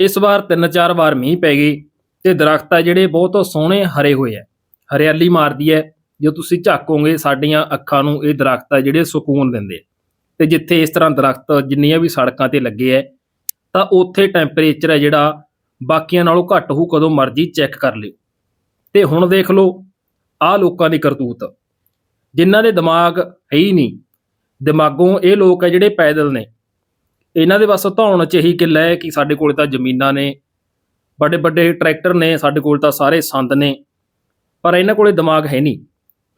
ਇਸ ਵਾਰ ਤਿੰਨ ਚਾਰ ਵਾਰ ਮੀਂਹ ਪੈ ਗਈ ਤੇ ਦਰਖਤ ਆ ਜਿਹੜੇ ਬਹੁਤ ਸੋਹਣੇ ਹਰੇ ਹੋਏ ਆ। ਹਰਿਆਲੀ ਮਾਰਦੀ ਹੈ ਜੋ ਤੁਸੀਂ ਝਾਕੋਗੇ, ਸਾਡੀਆਂ ਅੱਖਾਂ ਨੂੰ ਇਹ ਦਰਖਤ ਆ ਜਿਹੜੇ ਸਕੂਨ ਦਿੰਦੇ ਆ। ਤੇ ਜਿੱਥੇ ਇਸ ਤਰ੍ਹਾਂ ਦਰਖਤ ਜਿੰਨੀਆਂ ਵੀ ਸੜਕਾਂ ਤੇ ਲੱਗੇ ਐ, ਤਾਂ ਉੱਥੇ ਟੈਂਪਰੇਚਰ ਹੈ ਜਿਹੜਾ ਬਾਕੀਆਂ ਨਾਲੋਂ ਘੱਟ ਹੋਊ, ਕਦੋਂ ਮਰਜ਼ੀ ਚੈੱਕ ਕਰ ਲਿਓ। ਤੇ ਹੁਣ ਦੇਖ ਲਓ, ਆਹ ਲੋਕਾਂ ਦੀ ਕਰਤੂਤ। ਜਿਨ੍ਹਾਂ ਦੇ ਦਿਮਾਗ ਹੈ ਹੀ ਨਹੀਂ, ਦਿਮਾਗੋਂ ਇਹ ਲੋਕ ਹੈ ਜਿਹੜੇ ਪੈਦਲ ਨੇ। ਇਹਨਾਂ ਦੇ ਬਸ ਧੌਣ ਚ ਇਹੀ ਕਿੱਲਾ ਹੈ ਕਿ ਸਾਡੇ ਕੋਲ ਤਾਂ ਜ਼ਮੀਨਾਂ ਨੇ ਵੱਡੇ ਵੱਡੇ ਟਰੈਕਟਰ ਨੇ ਸਾਡੇ ਕੋਲ ਤਾਂ ਸਾਰੇ ਸੰਦ ਨੇ ਪਰ ਇਹਨਾਂ ਕੋਲੇ ਦਿਮਾਗ ਹੈ ਨਹੀਂ।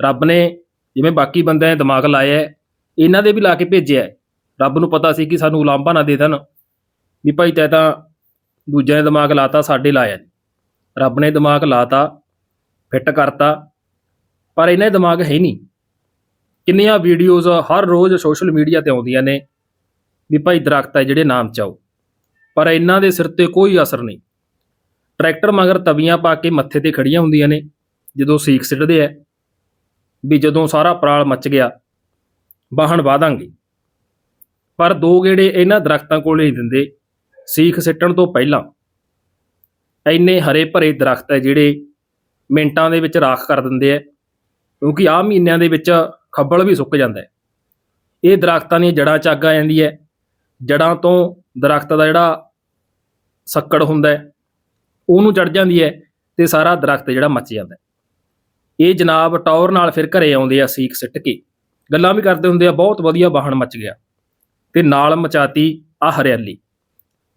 ਰੱਬ ਨੇ ਜਿਵੇਂ ਬਾਕੀ ਬੰਦਿਆਂ ਨੇ ਦਿਮਾਗ ਲਾਇਆ ਹੈ, ਇਹਨਾਂ ਦੇ ਵੀ ਲਾ ਕੇ ਭੇਜਿਆ ਰੱਬ ਨੂੰ ਪਤਾ ਸੀ ਕਿ ਸਾਨੂੰ ਉਲਾਂਭਾ ਨਾ ਦੇ ਦੇਣ ਵੀ ਭਾਈ ਤੈ ਤਾਂ ਦੂਜਿਆਂ ਨੇ ਦਿਮਾਗ ਲਾਤਾ ਸਾਡੇ ਲਾਇਆ ਰੱਬ ਨੇ ਦਿਮਾਗ ਲਾਤਾ ਫਿੱਟ ਕਰਤਾ ਪਰ ਇਹਨਾਂ ਦਿਮਾਗ ਹੈ ਨਹੀਂ। ਕਿੰਨੀਆਂ ਵੀਡੀਓਜ਼ ਹਰ ਰੋਜ਼ ਸੋਸ਼ਲ ਮੀਡੀਆ ਤੇ ਆਉਂਦੀਆਂ ਨੇ ਵੀ ਭਾਈ ਦਰਖਤ ਹੈ ਜਿਹੜੇ ਨਾਮ ਚਾਓ ਪਰ ਇਹਨਾਂ ਦੇ ਸਿਰ ਤੇ ਕੋਈ ਅਸਰ ਨਹੀਂ। ਟਰੈਕਟਰ ਮਗਰ ਤਵੀਆਂ ਪਾ ਕੇ ਮੱਥੇ ਤੇ ਖੜੀਆਂ ਹੁੰਦੀਆਂ ਨੇ, ਜਦੋਂ ਸੀਖ ਸਿੱਟਦੇ ਆ, ਵੀ ਜਦੋਂ ਸਾਰਾ ਪਰਾਲ ਮੱਚ ਗਿਆ, ਵਾਹਣ ਵਾਦਾਂਗੇ ਪਰ ਦੋ ਗੇੜੇ ਇਹਨਾਂ ਦਰਖਤਾਂ ਕੋਲ ਨਹੀਂ ਦਿੰਦੇ, ਸੀਖ ਸਿੱਟਣ ਤੋਂ ਪਹਿਲਾਂ। ਇੰਨੇ ਹਰੇ ਭਰੇ ਦਰਖਤ ਹੈ ਜਿਹੜੇ ਮਿੰਟਾਂ ਦੇ ਵਿੱਚ ਰਾਖ ਕਰ ਦਿੰਦੇ ਆ, ਕਿਉਂਕਿ ਆਹ ਮਹੀਨਿਆਂ ਦੇ ਵਿੱਚ ਖੱਬਲ ਵੀ ਸੁੱਕ ਜਾਂਦਾ ਹੈ। ਇਹ ਦਰਖਤਾਂ ਦੀਆਂ ਜੜਾਂ ਚ ਅੱਗ ਆ ਜਾਂਦੀ ਹੈ ਜੜਾਂ ਤੋਂ ਦਰਖਤ ਦਾ ਜਿਹੜਾ ਸੱਕੜ ਹੁੰਦਾ ਹੈ, ਉਹਨੂੰ ਚੜ ਜਾਂਦੀ ਹੈ ਤੇ ਸਾਰਾ ਦਰਖਤ ਜਿਹੜਾ ਮੱਚ ਜਾਂਦਾ ਇਹ ਜਨਾਬ ਟੌਰ ਨਾਲ ਫਿਰ ਘਰੇ ਆਉਂਦੇ ਆ ਸੀਖ ਸਿੱਟ ਕੇ। ਗੱਲਾਂ ਵੀ ਕਰਦੇ ਹੁੰਦੇ ਆ, ਬਹੁਤ ਵਧੀਆ ਵਾਹਣ ਮੱਚ ਗਿਆ। ਤੇ ਨਾਲ ਮਚਾਤੀ ਆ ਹਰਿਆਲੀ।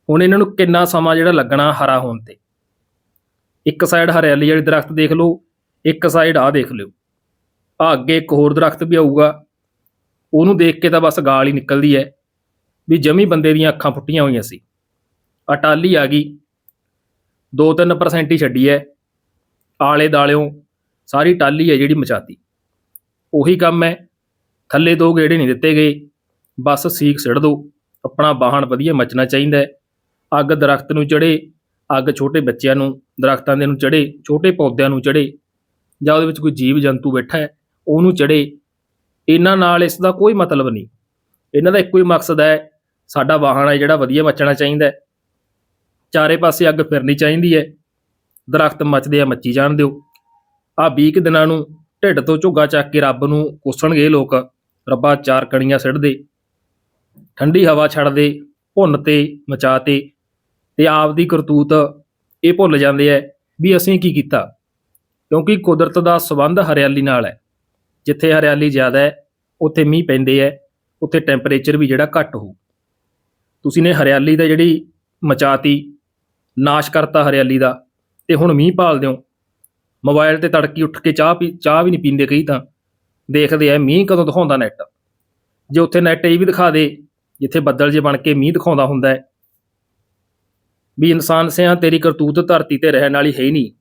ਹੁਣ ਇਹਨਾਂ ਨੂੰ ਕਿੰਨਾ ਸਮਾਂ ਜਿਹੜਾ ਲੱਗਣਾ ਹਰਾ ਹੋਣ ਤੇ। ਇੱਕ ਸਾਈਡ ਹਰਿਆਲੀ ਵਾਲੀ ਦਰਖਤ ਦੇਖ ਲਓ, ਇੱਕ ਸਾਈਡ ਆ ਦੇਖ ਲਿਓ। ਆ ਅੱਗੇ ਇੱਕ ਹੋਰ ਦਰਖਤ ਵੀ ਆਊਗਾ। ਉਹਨੂੰ ਦੇਖ ਕੇ ਤਾਂ ਬਸ ਗਾਲ ਹੀ ਨਿਕਲਦੀ ਹੈ। ਵੀ ਜਮੀ ਬੰਦੇ ਦੀਆਂ ਅੱਖਾਂ ਫੁੱਟੀਆਂ ਹੋਈਆਂ ਸੀ। ਆ ਟਾਲੀ ਆ ਗਈ। 2-3% ਹੀ ਛੱਡੀ ਹੈ ਆਲੇ ਦਾਲਿਓਂ ਸਾਰੀ ਟਾਲੀ ਹੈ ਜਿਹੜੀ ਮਚਾਤੀ। ਉਹੀ ਕੰਮ ਹੈ ਥੱਲੇ ਦੋ ਗੇੜੇ ਨਹੀਂ ਦਿੱਤੇ ਗਏ। ਬਸ ਸੀਖ ਸਿੜ ਦੋ। ਆਪਣਾ ਬਾਹਣ ਵਧੀਆ ਮਚਣਾ ਚਾਹੀਦਾ ਅੱਗ ਦਰਖਤ ਨੂੰ ਚੜੇ ਅੱਗ ਛੋਟੇ ਬੱਚਿਆਂ ਨੂੰ, ਦਰਖਤਾਂ ਦੇ ਨੂੰ ਚੜੇ ਛੋਟੇ ਪੌਦਿਆਂ ਨੂੰ ਚੜੇ ਜਾਂ ਉਹਦੇ ਵਿੱਚ ਕੋਈ ਜੀਵ ਜੰਤੂ ਬੈਠਾ ਹੈ ਉਹਨੂੰ ਚੜੇ ਇਹਨਾਂ ਨਾਲ ਇਸ ਦਾ ਕੋਈ ਮਤਲਬ ਨਹੀਂ। ਇਹਨਾਂ ਦਾ ਇੱਕੋ ਹੀ ਮਕਸਦ ਹੈ ਸਾਡਾ ਵਾਹਨ ਹੈ ਜਿਹੜਾ ਵਧੀਆ ਮਚਣਾ ਚਾਹੀਦਾ ਹੈ। ਚਾਰੇ ਪਾਸੇ ਅੱਗ ਫਿਰਨੀ ਚਾਹੀਦੀ ਹੈ। ਦਰਖਤ ਮੱਚਦੇ ਆ, ਮੱਚੀ ਜਾਣ ਦਿਓ। ਆ 20 ਕੁ ਦਿਨਾਂ ਨੂੰ ਢਿੱਡ ਤੋਂ ਝੁੱਗਾ ਚੱਕ ਕੇ ਰੱਬ ਨੂੰ ਕੋਸਣਗੇ ਲੋਕ। ਰੱਬਾ ਚਾਰ ਕਣੀਆਂ ਸਿੱਟਦੇ ਠੰਡੀ ਹਵਾ ਛੱਡਦੇ ਭੁੰਨ ਤੇ ਮਚਾ ਤੇ। ਤੇ ਆਪ ਦੀ ਕਰਤੂਤ ਇਹ ਭੁੱਲ ਜਾਂਦੇ ਐ ਵੀ ਅਸੀਂ ਕੀ ਕੀਤਾ। ਕਿਉਂਕਿ ਕੁਦਰਤ ਦਾ ਸਬੰਧ ਹਰਿਆਲੀ ਨਾਲ ਹੈ। ਜਿੱਥੇ ਹਰਿਆਲੀ ਜ਼ਿਆਦਾ ਹੈ, ਉੱਥੇ ਮੀਂਹ ਪੈਂਦੇ ਐ ਉੱਥੇ ਟੈਂਪਰੇਚਰ ਵੀ ਜਿਹੜਾ ਘੱਟ ਹੋਊ। ਤੁਸੀਂ ਨੇ ਹਰਿਆਲੀ ਦਾ ਜਿਹੜੀ ਮਚਾਤੀ ਨਾਸ਼ ਕਰਤਾ ਹਰਿਆਲੀ ਦਾ, ਤੇ ਹੁਣ ਮੀਂਹ ਭਾਲਦੇ ਹੋ। ਮੋਬਾਈਲ ਤੇ ਤੜਕੀ ਉੱਠ ਕੇ ਚਾਹ ਪੀ, ਚਾਹ ਵੀ ਨਹੀਂ ਪੀਂਦੇ ਕਈ ਤਾਂ। ਦੇਖਦੇ ਆ ਮੀਂਹ ਕਦੋਂ ਦਿਖਾਉਂਦਾ ਨੈਟ। ਜੇ ਉੱਥੇ ਨੈਟ ਇਹ ਵੀ ਦਿਖਾ ਦੇ, ਜਿੱਥੇ ਬੱਦਲ ਜੇ ਬਣ ਕੇ ਮੀਂਹ ਦਿਖਾਉਂਦਾ ਹੁੰਦਾ ਹੈ। ਵੀ ਇਨਸਾਨ ਸਿਆਂ ਤੇਰੀ ਕਰਤੂਤ ਧਰਤੀ ਤੇ ਰਹਿਣ ਵਾਲੀ ਹੈ ਹੀ ਨਹੀਂ।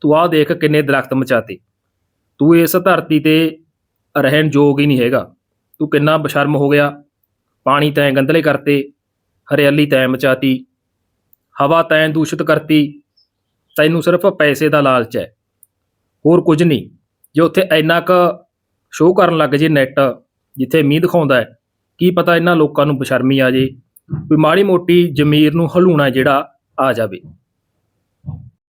ਤੂੰ ਆਹ ਦੇਖ ਕਿੰਨੇ ਦਰਖਤ ਮਚਾਤੇ। ਤੂੰ ਇਸ ਧਰਤੀ ਤੇ ਰਹਿਣ ਯੋਗ ਹੀ ਨਹੀਂ ਹੈਗਾ। ਤੂੰ ਕਿੰਨਾ ਬਸ਼ਰਮ ਹੋ ਗਿਆ। ਪਾਣੀ ਤੈਂ ਗੰਦਲੇ ਕਰਤੇ, ਹਰਿਆਲੀ ਤੈਂ ਮਚਾਤੀ, ਹਵਾ ਤੈਂ ਦੂਸ਼ਿਤ ਕਰਤੀ, ਤੈਨੂੰ ਸਿਰਫ ਪੈਸੇ ਦਾ ਲਾਲਚ ਹੈ। ਹੋਰ ਕੁਝ ਨਹੀਂ, ਜੇ ਉੱਥੇ ਇੰਨਾ ਕ ਸ਼ੋਅ ਕਰਨ ਲੱਗ ਜੇ ਨੈਟ ਜਿੱਥੇ ਮੀਂਹ ਦਿਖਾਉਂਦਾ ਹੈ, ਕੀ ਪਤਾ ਇਹਨਾਂ ਲੋਕਾਂ ਨੂੰ ਬਸ਼ਰਮੀ ਆ ਜੇ, ਵੀ ਮਾੜੀ ਮੋਟੀ ਜ਼ਮੀਰ ਨੂੰ ਹਲੂਣਾ ਜਿਹੜਾ ਆ ਜਾਵੇ।